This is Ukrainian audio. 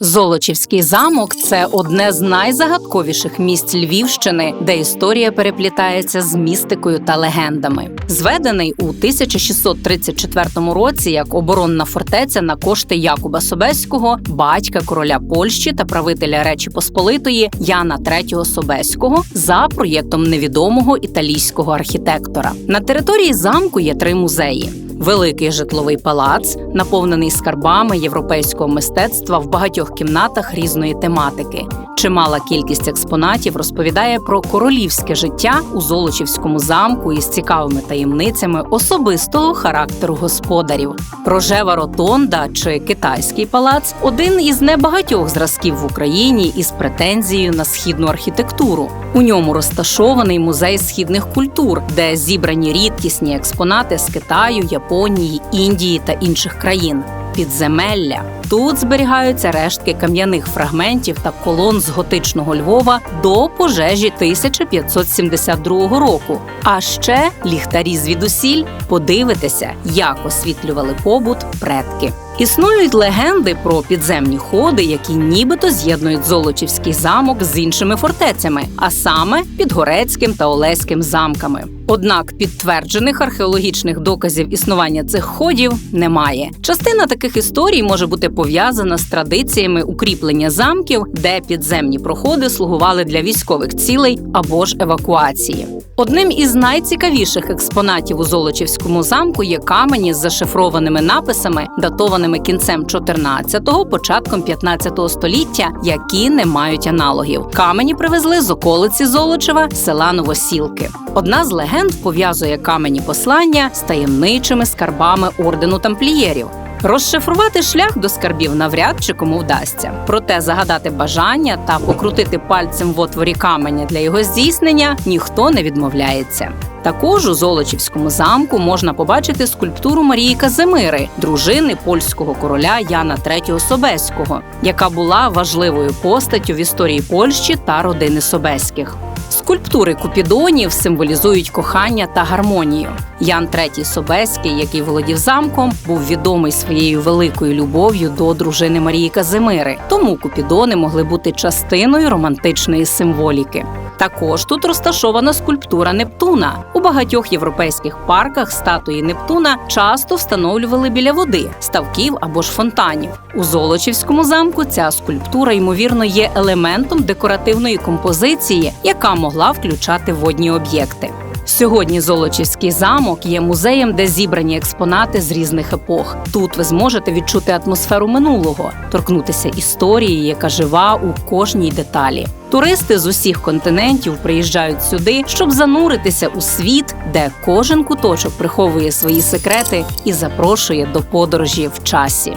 Золочівський замок це одне з найзагадковіших місць Львівщини, де історія переплітається з містикою та легендами. Зведений у 1634 році як оборонна фортеця на кошти Якуба Собеського, батька короля Польщі та правителя Речі Посполитої Яна III Собеського за проєктом невідомого італійського архітектора. На території замку є три музеї. Великий житловий палац, наповнений скарбами європейського мистецтва в багатьох кімнатах різної тематики. Чимала кількість експонатів розповідає про королівське життя у Золочівському замку із цікавими таємницями особистого характеру господарів. Рожева ротонда чи китайський палац один із небагатьох зразків в Україні із претензією на східну архітектуру. У ньому розташований музей східних культур, де зібрані рідкісні експонати з Китаю, Японії, Індії та інших країн. Підземелля тут зберігаються рештки кам'яних фрагментів та колон з готичного Львова до пожежі 1572 року. А ще ліхтарі звідусіль подивитися, як освітлювали побут предки. Існують легенди про підземні ходи, які нібито з'єднують Золочівський замок з іншими фортецями, а саме Підгорецьким та Олеським замками. Однак підтверджених археологічних доказів існування цих ходів немає. Частина таких історій може бути пов'язана з традиціями укріплення замків, де підземні проходи слугували для військових цілей або ж евакуації. Одним із найцікавіших експонатів у Золочівському замку є камені з зашифрованими написами, датованими кінцем 14-го, початком 15-го століття, які не мають аналогів. Камені привезли з околиці Золочева, села Новосілки. Одна з легенд пов'язує камені послання з таємничими скарбами ордену тамплієрів. Розшифрувати шлях до скарбів навряд чи кому вдасться. Проте загадати бажання та покрутити пальцем в отворі каменя для його здійснення ніхто не відмовляється. Також у Золочівському замку можна побачити скульптуру Марії Казимири, дружини польського короля Яна III Собеського, яка була важливою постаттю в історії Польщі та родини Собеських. Скульптури купідонів символізують кохання та гармонію. Ян III Собеський, який володів замком, був відомий своєю великою любов'ю до дружини Марії Казимири. Тому купідони могли бути частиною романтичної символіки. Також тут розташована скульптура Нептуна. У багатьох європейських парках статуї Нептуна часто встановлювали біля води, ставків або ж фонтанів. У Золочівському замку ця скульптура, ймовірно, є елементом декоративної композиції, яка могла включати водні об'єкти. Сьогодні Золочівський замок є музеєм, де зібрані експонати з різних епох. Тут ви зможете відчути атмосферу минулого, торкнутися історії, яка жива у кожній деталі. Туристи з усіх континентів приїжджають сюди, щоб зануритися у світ, де кожен куточок приховує свої секрети і запрошує до подорожі в часі.